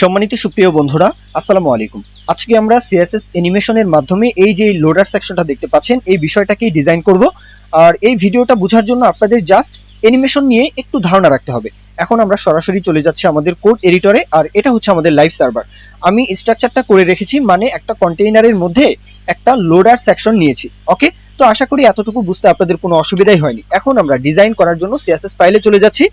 সম্মানিত সুপ্রিয় বন্ধুরা, আসসালামু আলাইকুম। আজকে আমরা সিএসএস অ্যানিমেশনের মাধ্যমে এই যে লোডার সেকশনটা দেখতে পাচ্ছেন, এই বিষয়টাকেই ডিজাইন করব। আর এই ভিডিওটা বোঝার জন্য আপনাদের জাস্ট অ্যানিমেশন নিয়ে একটু ধারণা রাখতে হবে। এখন আমরা সরাসরি চলে যাচ্ছি আমাদের কোড এডিটরে আর এটা হচ্ছে আমাদের লাইভ সার্ভার আমি স্ট্রাকচারটা করে রেখেছি মানে একটা কন্টেইনারের মধ্যে একটা লোডার সেকশন নিয়েছি ওকে তো আশা করি এতটুকু বুঝতে আপনাদের কোনো অসুবিধাই হয়নি। এখন আমরা ডিজাইন করার জন্য সিএসএস ফাইলে চলে যাচ্ছি।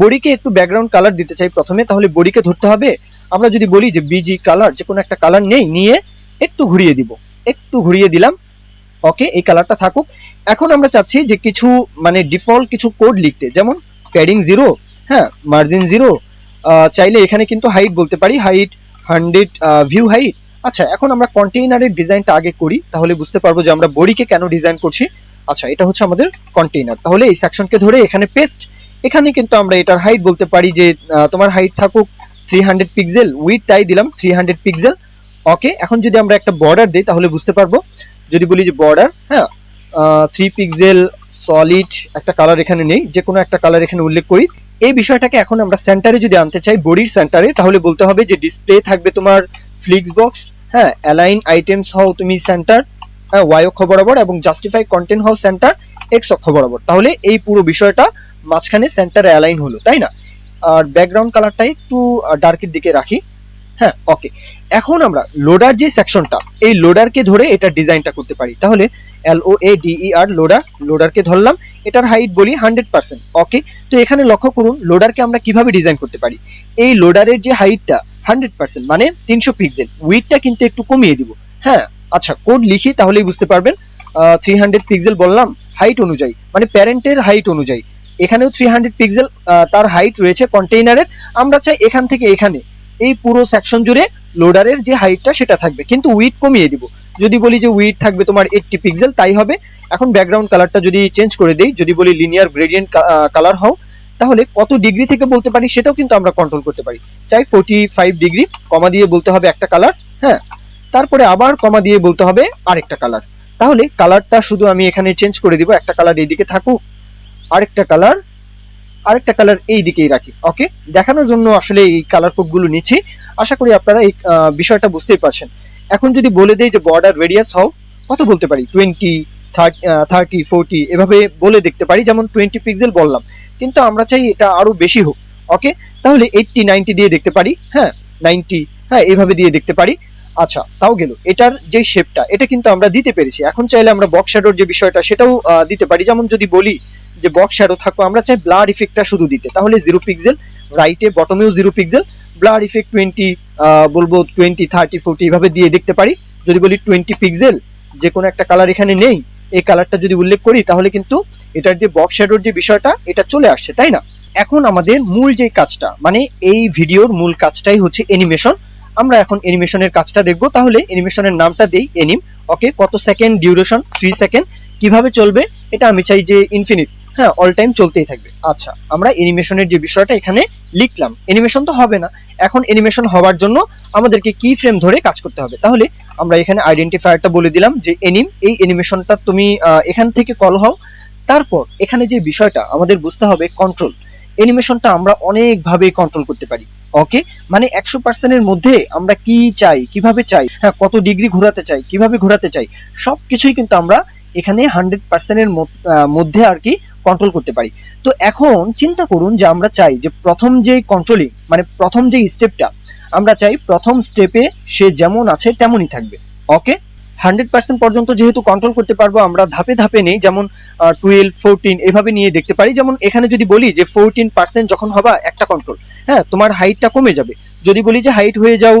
বডিকে একটু ব্যাকগ্রাউন্ড কালার দিতে চাই প্রথমে, তাহলে বডিকে ধরতে হবে। আমরা যদি বলি যে বিজি কালার যে কোনো একটা কালার নেই, নিয়ে একটু ঘুরিয়ে দিব। একটু ঘুরিয়ে দিলাম। ওকে এই কালারটা থাকুক। এখন আমরা চাচ্ছি যে কিছু মানে ডিফল্ট কিছু কোড লিখতে। যেমন প্যাডিং জিরো হ্যাঁ মার্জিন জিরো চাইলে এখানে কিন্তু হাইট বলতে পারি। হাইট হান্ড্রেড ভিউ হাইট আচ্ছা এখন আমরা কন্টেইনারের ডিজাইনটা আগে করি, তাহলে বুঝতে পারব যে আমরা বডিকে কেন ডিজাইন করছি। আচ্ছা এটা হচ্ছে আমাদের কন্টেইনার তাহলে এই সেকশনকে ধরে এখানে পেস্ট এখানে কিন্তু আমরা এটার হাইট বলতে পারি যে তোমার হাইট থাকুক থ্রি হান্ড্রেড পিক্সেল উইথ তাই দিলাম থ্রি হান্ড্রেড পিক্সেল ওকে এখন যদি আমরা একটা বর্ডার দিই, তাহলে বুঝতে পারব। যদি বলি যে বর্ডার হ্যাঁ থ্রি পিক্সেল সলিড একটা কালার এখানে নেই, যে কোনো একটা কালার এখানে উল্লেখ করি। এই বিষয়টাকে এখন আমরা সেন্টারে যদি আনতে চাই বডির সেন্টারে তাহলে বলতে হবে যে ডিসপ্লে থাকবে তোমার ফ্লিক্স বক্স হ্যাঁ অ্যালাইন আইটেমস হও তুমি সেন্টার হ্যাঁ ওয়াই অক্ষ বরাবর এবং জাস্টিফাই কন্টেন্ট হও সেন্টার এক্স অক্ষ বরাবর। তাহলে এই পুরো বিষয়টা মাঝখানে সেন্টারে অ্যালাইন হলো, তাই না? আর ব্যাকগ্রাউন্ড কালারটা একটু ডার্কের দিকে রাখি। হ্যাঁ ওকে এখন আমরা লোডার যে সেকশনটা এই লোডারকে ধরে এটা ডিজাইনটা করতে পারি। তাহলে এল ও এ ডিই আর লোডার লোডারকে ধরলাম। এটার হাইট বলি হান্ড্রেড পার্সেন্ট ওকে তো এখানে লক্ষ্য করুন লোডারকে আমরা কীভাবে ডিজাইন করতে পারি? এই লোডারের যে হাইটটা হান্ড্রেড পার্সেন্ট মানে তিনশো পিক্সেল উইথটা কিন্তু একটু কমিয়ে দিব। হ্যাঁ আচ্ছা কোড লিখি তাহলেই বুঝতে পারবেন। থ্রি হান্ড্রেড পিক্সেল বললাম হাইট অনুযায়ী মানে প্যারেন্টের হাইট অনুযায়ী। এখানেও থ্রি হান্ড্রেড পিক্সেল তার হাইট রয়েছে কন্টেইনারের আমরা চাই এখান থেকে এখানে, এই পুরো সেকশন জুড়ে লোডারের যে হাইটটা সেটা থাকবে। কিন্তু উইথ কমিয়ে দিব। যদি বলি যে উইথ থাকবে তোমার এইটটি পিক্সেল তাই হবে। এখন ব্যাকগ্রাউন্ড কালারটা যদি চেঞ্জ করে দেই, যদি বলি লিনিয়ার গ্রেডিয়েন্ট কালার হও, তাহলে কত ডিগ্রি থেকে বলতে পারি সেটাও কিন্তু আমরা কন্ট্রোল করতে পারি। চাই ফোর্টি ফাইভ ডিগ্রি কমা দিয়ে বলতে হবে একটা কালার হ্যাঁ। তারপরে আবার কমা দিয়ে বলতে হবে আরেকটা কালার তাহলে কালারটা শুধু আমি এখানে চেঞ্জ করে দিব, একটা কালার এইদিকে থাকুক আরেকটা কালার আরেকটা কালার এই দিকেই রাখি ওকে দেখানোর জন্য আসলে এই কালার কোডগুলো নিচ্ছি। আশা করি আপনারা এই বিষয়টা বুঝতেই পারছেন। এখন যদি বলে দেই যে বর্ডার রেডিয়াস হও কত বলতে পারি? টোয়েন্টি থার্টি ফোরটি এভাবে বলে দেখতে পারি, যেমন টোয়েন্টি পিক্সেল বললাম। কিন্তু আমরা চাই এটা আরও বেশি হোক ওকে তাহলে এইটটি নাইনটি দিয়ে দেখতে পারি হ্যাঁ? নাইনটি হ্যাঁ এইভাবে দিয়ে দেখতে পারি। আচ্ছা তাও গেল। এটার যে শেপটা এটা কিন্তু আমরা দিতে পেরেছি। এখন চাইলে আমরা বক্স শ্যাডোর যে বিষয়টা, সেটাও দিতে পারি। যেমন যদি বলি যে বক্স শ্যাডো থাকো, আমরা চাই ব্লার ইফেক্টটা শুধু দিতে। তাহলে জিরো পিক্সেল রাইটে বটমেও zero pixel blur effect twenty বলব টোয়েন্টি থার্টি ফোর্টি এভাবে দিয়ে দেখতে পারি। যদি বলি টোয়েন্টি পিক্সেল যে কোনো একটা কালার এখানে নেই, এই কালারটা যদি উল্লেখ করি, তাহলে কিন্তু এটার যে বক্স শ্যাডোর যে বিষয়টা, এটা চলে আসছে, তাই না? এখন আমাদের মূল যে কাজটা মানে এই ভিডিওর মূল কাজটাই হচ্ছে অ্যানিমেশন আমরা এখন অ্যানিমেশনের কাজটা দেখব, তাহলে অ্যানিমেশনের নামটা দেই এনিম। ওকে কত সেকেন্ড ডিউরেশন থ্রি সেকেন্ড কীভাবে চলবে? এটা আমি চাই যে ইনফিনিট হ্যাঁ অল টাইম চলতেই থাকবে। আচ্ছা আমরা অ্যানিমেশনের যে বিষয়টা এখানে লিখলাম অ্যানিমেশন তো হবে না। এখন অ্যানিমেশন হওয়ার জন্য আমাদেরকে কি ফ্রেম ধরে কাজ করতে হবে। তাহলে আমরা এখানে আইডেন্টিফায়ারটা বলে দিলাম যে এনিম এই অ্যানিমেশনটা তুমি এখান থেকে কল হও। তারপর এখানে যে বিষয়টা, আমাদের বুঝতে হবে কন্ট্রোল অ্যানিমেশনটা আমরা অনেকভাবে কন্ট্রোল করতে পারি। ওকে মানে একশো পার্সেন্টের মধ্যে আমরা কি চাই, কীভাবে চাই হ্যাঁ কত ডিগ্রি ঘোরাতে চাই, কীভাবে ঘোরাতে চাই সব কিছুই কিন্তু আমরা এখানে হান্ড্রেড পার্সেন্টের মধ্যে আর কি কন্ট্রোল করতে পারি। তো এখন চিন্তা করুন যে আমরা চাই যে প্রথম যে কন্ট্রোলিং মানে প্রথম যে স্টেপটা আমরা চাই প্রথম স্টেপে সে যেমন আছে তেমনই থাকবে। ওকে হান্ড্রেড পার্সেন্ট পর্যন্ত যেহেতু কন্ট্রোল করতে পারব, আমরা ধাপে ধাপে নেই, যেমন টুয়েলভ ফোরটিন এভাবে নিয়ে দেখতে পারি। যেমন এখানে যদি বলি যে ফোরটিন পার্সেন্ট যখন হবা, একটা কন্ট্রোল হ্যাঁ তোমার হাইটটা কমে যাবে। যদি বলি যে হাইট হয়ে যাও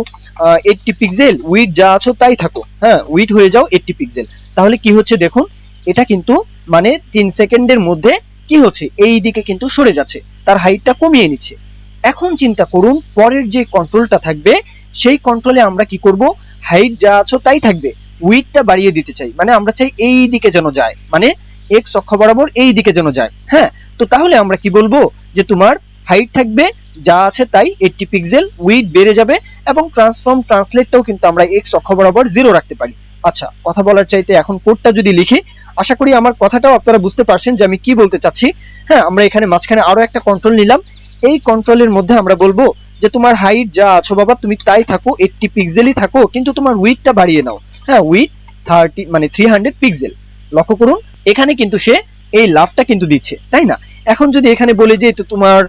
এইটটি পিক্সেল উইথ যা আছো তাই থাকো হ্যাঁ উইথ হয়ে যাও এইটটি পিক্সেল তাহলে কি হচ্ছে দেখুন, এটা কিন্তু মানে তিন সেকেন্ডের মধ্যে কি হচ্ছে? এই দিকে কিন্তু সরে যাচ্ছে। তার হাইটটা কমিয়ে নিচ্ছে। এখন চিন্তা করুন, পরের যে কন্ট্রোলটা থাকবে, সেই কন্ট্রোলে আমরা কি করব? হাইট যা আছো তাই থাকবে। উইথটা বাড়িয়ে দিতে চাই। মানে আমরা চাই এই দিকে যেন যায়। মানে এক্স অক্ষ বরাবর এই দিকে যেন যায়। হ্যাঁ? তো তাহলে আমরা কি বলব? যে তোমার হাইট থাকবে, যা আছে তাই এইটটি পিক্সেল উইথ বেড়ে যাবে এবং ট্রান্সফর্ম ট্রান্সলেটটাও কিন্তু আমরা এক্স অক্ষ বরাবর জিরো রাখতে পারি। আচ্ছা কথা বলার চাইতে এখন কোডটা যদি লিখি, আশা করি আমার কথাটাও আপনারা বুঝতে পারছেন যে আমি কি বলতে চাচ্ছি। হ্যাঁ আমরা এখানে মাঝখানে আরও একটা কন্ট্রোল নিলাম। এই কন্ট্রোলের মধ্যে আমরা বলব যে তোমার হাইট যা আছো বাবা, তুমি তাই থাকো এইটটি পিক্সেলই থাকো, কিন্তু তোমার উইডটা বাড়িয়ে নাও। হ্যাঁ উইড থার্টি মানে থ্রি হান্ড্রেড পিক্সেল লক্ষ্য করুন, এখানে কিন্তু সে এই লাভটা কিন্তু দিচ্ছে, তাই না? এখন যদি এখানে বলে যে তো তোমার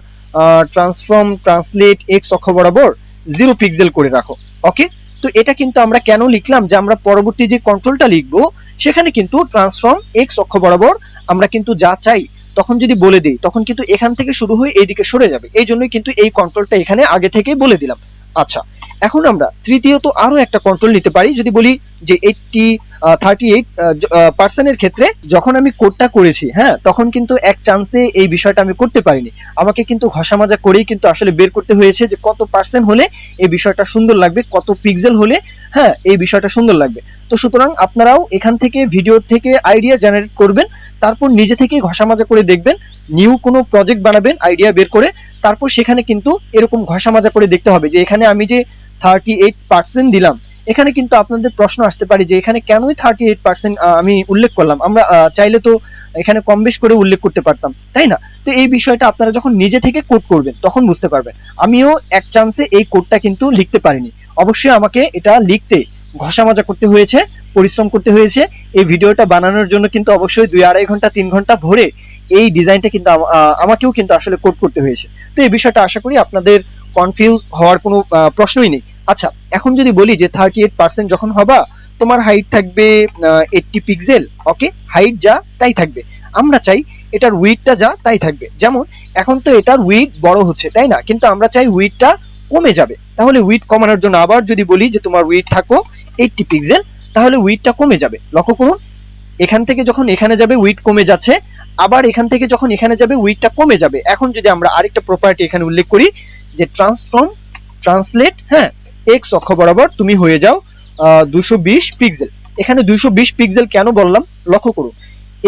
ট্রান্সফর্ম ট্রান্সলেট এক্স অক্ষ বরাবর জিরো পিক্সেল করে রাখো। ওকে তো এটা কিন্তু আমরা কেন লিখলাম যে আমরা পরবর্তী যে কন্ট্রোলটা লিখব, সেখানে কিন্তু ট্রান্সফর্ম এক্স অক্ষ বরাবর আমরা কিন্তু যা চাই, তখন যদি বলে দিই, তখন কিন্তু এখান থেকে শুরু হয়ে এইদিকে সরে যাবে। এই জন্যই কিন্তু এই কন্ট্রোলটা এখানে আগে থেকে বলে দিলাম। আচ্ছা এখন আমরা তৃতীয়ত আরও একটা কন্ট্রোল নিতে পারি, যদি বলি যে এইটটি থার্টি এইট পার্সেন্টের ক্ষেত্রে যখন আমি কোডটা করেছি হ্যাঁ তখন কিন্তু এক চান্সে এই বিষয়টা আমি করতে পারিনি। আমাকে কিন্তু ঘষা মাজা করেই কিন্তু আসলে বের করতে হয়েছে যে কত পার্সেন্ট হলে এই বিষয়টা সুন্দর লাগবে, কত পিক্সেল হলে হ্যাঁ এই বিষয়টা সুন্দর লাগবে। তো সুতরাং আপনারাও এখান থেকে ভিডিও থেকে আইডিয়া জেনারেট করবেন, তারপর নিজে থেকে ঘষা মাজা করে দেখবেন নিউ কোনো প্রজেক্ট বানাবেন আইডিয়া বের করে, তারপর সেখানে কিন্তু এরকম ঘষা মাজা করে দেখতে হবে যে এখানে আমি যে থার্টি এইট পার্সেন্ট দিলাম এখানে কিন্তু আপনাদের প্রশ্ন আসতে পারে যে এখানে কেনই থার্টি এইট পার্সেন্ট আমি উল্লেখ করলাম। আমরা চাইলে তো এখানে কম বেশ করে উল্লেখ করতে পারতাম, তাই না? তো এই বিষয়টা আপনারা যখন নিজে থেকে কোড করবেন, তখন বুঝতে পারবেন। আমিও এক চান্সে এই কোডটা কিন্তু লিখতে পারিনি। অবশ্যই আমাকে এটা লিখতে ঘষা মাজা করতে হয়েছে, পরিশ্রম করতে হয়েছে। এই ভিডিওটা বানানোর জন্য কিন্তু অবশ্যই দুই আড়াই ঘণ্টা, তিন ঘণ্টা ভরে এই ডিজাইনটা কিন্তু আমাকেও কিন্তু আসলে কোড করতে হয়েছে। তো এই বিষয়টা আশা করি আপনাদের কনফিউজ হওয়ার কোনো প্রশ্নই নেই। আচ্ছা এখন যদি বলি যে থার্টি এইট পার্সেন্ট যখন হবা, তোমার হাইট থাকবে এইটটি পিক্সেল ওকে হাইট যা, তাই থাকবে। আমরা চাই এটার উইডটা যা, তাই থাকবে। যেমন, এখন তো এটার উইড বড় হচ্ছে, তাই না? কিন্তু আমরা চাই উইডটা কমে যাবে। তাহলে উইড কমানোর জন্য আবার যদি বলি যে তোমার উইড থাকো এইটটি পিক্সেল তাহলে উইডটা কমে যাবে। লক্ষ্য করুন, এখান থেকে যখন এখানে যাবে উইড কমে যাচ্ছে, আবার এখান থেকে যখন এখানে যাবে উইডটা কমে যাবে। এখন যদি আমরা আরেকটা প্রপার্টি এখানে উল্লেখ করি, যে ট্রান্সফর্ম ট্রান্সলেট হ্যাঁ এক্স অক্ষ বরাবর তুমি হয়ে যাও দুশো বিশ পিক্সেল এখানে দুশো বিশ পিক্সেল কেন বললাম? লক্ষ্য করুন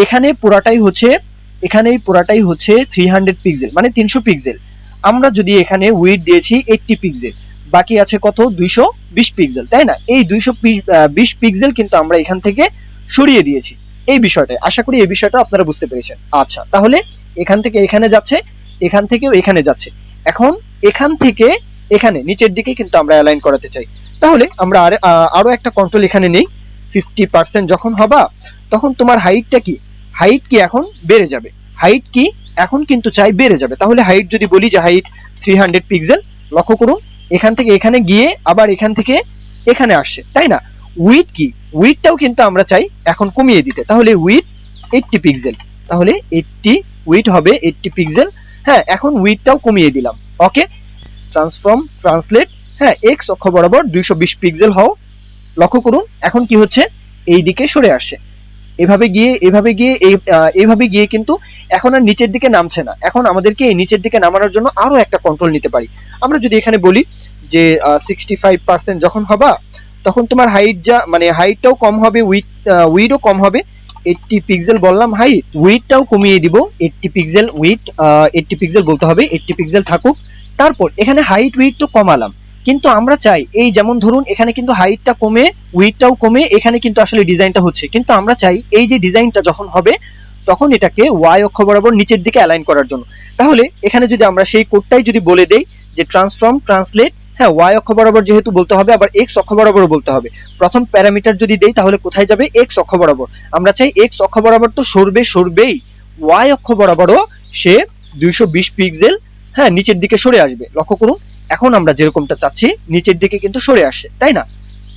এখানে পুরাটাই হচ্ছে এখানে পুরাটাই হচ্ছে থ্রি হান্ড্রেড পিক্সেল মানে তিনশো পিক্সেল আমরা যদি এখানে উইড দিয়েছি এইটটি পিক্সেল বাকি আছে কত? দুইশো বিশ পিক্সেল তাই না? এই দুইশো বিশ পিক্সেল কিন্তু আমরা এখান থেকে সরিয়ে দিয়েছি। এই বিষয়টা, আশা করি এই বিষয়টা আপনারা বুঝতে পেরেছেন। আচ্ছা তাহলে এখান থেকে এখানে যাচ্ছে, এখান থেকেও এখানে যাচ্ছে। এখন এখান থেকে এখানে, নিচের দিকে কিন্তু আমরা অ্যালাইন করাতে চাই। তাহলে আমরা আর, আ- আরও একটা কন্ট্রোল এখানে নেই। ফিফটি পার্সেন্ট যখন হবা, তখন তোমার হাইটটা কি? হাইট কি এখন বেড়ে যাবে। হাইট কি এখন কিন্তু চাই বেড়ে যাবে। তাহলে হাইট যদি বলি যে হাইট থ্রি হান্ড্রেড পিক্সেল লক্ষ্য করুন, এখান থেকে এখানে গিয়ে আবার এখান থেকে এখানে আসছে, তাই না? উইথ কি? উইথটাও কিন্তু আমরা চাই এখন কমিয়ে দিতে। তাহলে উইথ এইটটি পিক্সেল তাহলে এইটটি উইথ হবে এইটটি পিক্সেল হ্যাঁ এখন উইথটাও কমিয়ে দিলাম। ওকে ট্রান্সফর্ম ট্রান্সলেট হ্যাঁ এক্স অক্ষ বরাবর দুইশো বিশ পিক্সেল হও। লক্ষ্য করুন, এখন কি হচ্ছে? এই দিকে সরে আসছে। এভাবে গিয়ে এভাবে গিয়ে এইভাবে গিয়ে কিন্তু এখন আর নিচের দিকে নামছে না। এখন আমাদেরকে এই নিচের দিকে নামানোর জন্য আরও একটা কন্ট্রোল নিতে পারি। আমরা যদি এখানে বলি যে সিক্সটি ফাইভ পার্সেন্ট যখন হবা, তখন তোমার হাইট যা মানে হাইটটাও কম হবে উইথ উইডও কম হবে। এইটটি পিক্সেল বললাম হাইট উইথটাও কমিয়ে দিব। Eighty pixel width eighty pixel বলতে হবে। এইটটি পিক্সেল থাকুক। তারপর এখানে হাইট উইথ তো কমালাম। কিন্তু আমরা চাই, এই যেমন ধরুন, এখানে কিন্তু হাইটটা কমে উইথটাও কমে, এখানে কিন্তু আসলে ডিজাইনটা হচ্ছে। কিন্তু আমরা চাই, এই যে ডিজাইনটা যখন হবে, তখন এটাকে ওয়াই অক্ষ বরাবর নিচের দিকে অ্যালাইন করার জন্য। তাহলে এখানে যদি আমরা সেই কোডটাই যদি বলে দেই যে ট্রান্সফর্ম ট্রান্সলেট হ্যাঁ ওয়াই অক্ষ বরাবর যেহেতু বলতে হবে, আবার এক্স অক্ষ বরাবরও বলতে হবে। প্রথম প্যারামিটার যদি দেই, তাহলে কোথায় যাবে? এক্স অক্ষ বরাবর। আমরা চাই এক্স অক্ষ বরাবর তো সরবে, সরবেই। ওয়াই অক্ষ বরাবরও সে দুইশো বিশ পিক্সেল হ্যাঁ নিচের দিকে সরে আসবে। লক্ষ্য করুন, এখন আমরা যেরকমটা চাচ্ছি, নিচের দিকে কিন্তু সরে আসছে তাই না?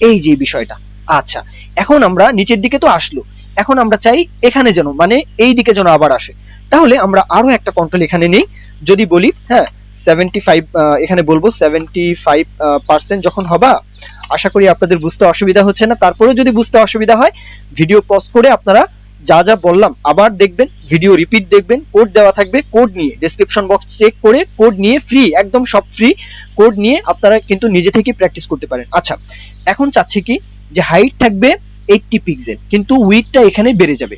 এই যে বিষয়টা। আচ্ছা এখন আমরা নিচের দিকে তো আসলো। এখন আমরা চাই এখানে যেন মানে এই দিকে যেন আবার আসে। তাহলে আমরা আরও একটা কন্ট্রোল এখানে নেই। যদি বলি হ্যাঁ সেভেন্টি ফাইভ এখানে বলব সেভেন্টি ফাইভ পার্সেন্ট যখন হবা, আশা করি আপনাদের বুঝতে অসুবিধা হচ্ছে না। তারপরেও যদি বুঝতে অসুবিধা হয় ভিডিও পজ করে আপনারা যা যা বললাম, আবার দেখবেন ভিডিও রিপিট দেখবেন কোড দেওয়া থাকবে কোড নিয়ে ডেসক্রিপশন বক্স চেক করে কোড নিয়ে ফ্রি একদম সব ফ্রি কোড নিয়ে আপনারা কিন্তু নিজে থেকে প্র্যাকটিস করতে পারেন। আচ্ছা এখন চাচ্ছি কি যে হাইট থাকবে এইটটি পিক্সেল কিন্তু উইথটা এখানে বেড়ে যাবে।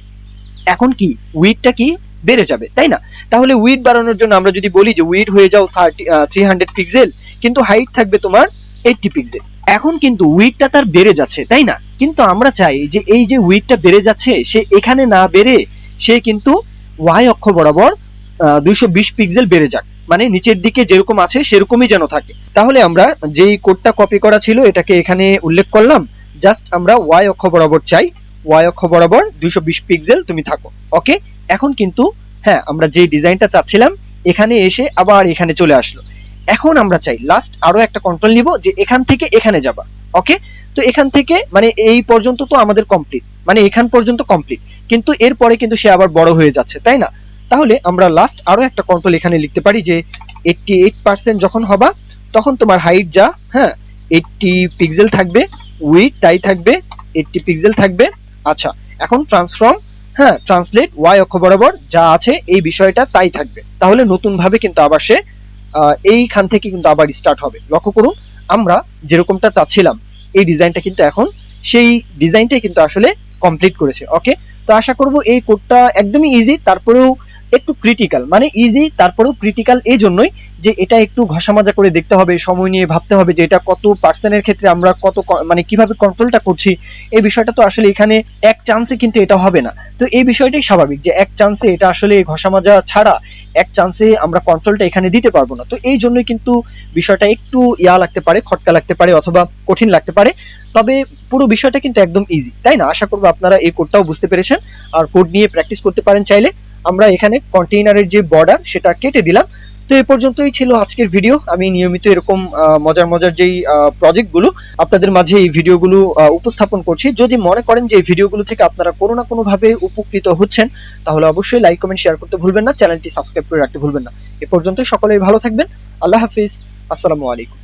এখন কি উইথটা কি বেড়ে যাবে, তাই না? তাহলে উইথ বাড়ানোর জন্য আমরা যদি বলি যে উইথ হয়ে যাও থার্টি থ্রি হান্ড্রেড পিক্সেল কিন্তু হাইট থাকবে তোমার এইটটি পিক্সেল এখন কিন্তু উইডটা তার বেড়ে যাচ্ছে, তাই না? কিন্তু আমরা চাই যে এই যে উইডটা বেড়ে যাচ্ছে, সে এখানে না বেড়ে সে কিন্তু ওয়াই অক্ষ বরাবর দুইশো বিশ পিক্সেল বেড়ে যাক। মানে নিচের দিকে যেরকম আছে, সেরকমই যেন থাকে। তাহলে আমরা যেই কোডটা কপি করা ছিল, এটাকে এখানে উল্লেখ করলাম। জাস্ট আমরা ওয়াই অক্ষ বরাবর চাই। ওয়াই অক্ষ বরাবর দুইশো বিশ পিক্সেল তুমি থাকো। ওকে এখন কিন্তু হ্যাঁ আমরা যে ডিজাইনটা চাচ্ছিলাম, এখানে এসে আবার এখানে চলে আসলো। এখন আমরা চাই লাস্ট আরও একটা কন্ট্রোল নিব যে এখান থেকে এখানে যাবা। ওকে তো এখান থেকে মানে এই পর্যন্ত তো আমাদের কমপ্লিট মানে এখান পর্যন্ত কমপ্লিট কিন্তু এরপরে কিন্তু সে আবার বড় হয়ে যাচ্ছে, তাই না? তাহলে আমরা লাস্ট আরও একটা কন্ট্রোল এখানে লিখতে পারি যে এইটটি এইট পার্সেন্ট যখন হবা, তখন তোমার হাইট যা হ্যাঁ এইটটি পিক্সেল থাকবে উইথ তাই থাকবে এইটটি পিক্সেল থাকবে। আচ্ছা এখন ট্রান্সফর্ম হ্যাঁ ট্রান্সলেট ওয়াই অক্ষ বরাবর যা আছে এই বিষয়টা তাই থাকবে। তাহলে নতুন ভাবে কিন্তু আবার সে এইখান থেকে কিন্তু আবার স্টার্ট হবে। লক্ষ্য করুন, আমরা যেরকমটা চাচ্ছিলাম এই ডিজাইনটা কিন্তু এখন সেই ডিজাইনটাই কিন্তু আসলে কমপ্লিট করেছে ওকে তো আশা করব এই কোডটা একদমই ইজি তারপরেও একটু ক্রিটিক্যাল মানে ইজি তারপরেও ক্রিটিক্যাল এই জন্যই যে এটা একটু ঘষা মাজা করে দেখতে হবে, সময় নিয়ে ভাবতে হবে যে এটা কত পার্সেন্টের ক্ষেত্রে আমরা কত মানে কীভাবে কন্ট্রোলটা করছি, এই বিষয়টা তো আসলে এখানে এক চান্সে কিন্তু এটা হবে না। তো এই বিষয়টাই স্বাভাবিক যে এক চান্সে এটা আসলে ঘষা মাজা ছাড়া এক চান্সে আমরা কন্ট্রোলটা এখানে দিতে পারব না। তো এই জন্যই কিন্তু বিষয়টা একটু ইয়া লাগতে পারে, খটকা লাগতে পারে অথবা কঠিন লাগতে পারে। তবে পুরো বিষয়টা কিন্তু একদম ইজি তাই না? আশা করব আপনারা এই কোডটাও বুঝতে পেরেছেন। আর কোড নিয়ে প্র্যাকটিস করতে পারেন চাইলে। আমরা এখানে কন্টেইনারের যে বর্ডার সেটা কেটে দিলাম। তো এ পর্যন্তই ছিল আজকের ভিডিও আমি নিয়মিত এরকম মজার মজার যেই প্রজেক্টগুলো আপনাদের মাঝে এই ভিডিওগুলো উপস্থাপন করছি। যদি মনে করেন যে এই ভিডিওগুলো থেকে আপনারা কোনো না কোনো ভাবে উপকৃত হচ্ছেন, তাহলে অবশ্যই লাইক কমেন্ট শেয়ার করতে ভুলবেন না। চ্যানেলটি সাবস্ক্রাইব করে রাখতে ভুলবেন না। এ পর্যন্তই সকলেই ভালো থাকবেন। আল্লাহ হাফিজ। আসসালামু আলাইকুম।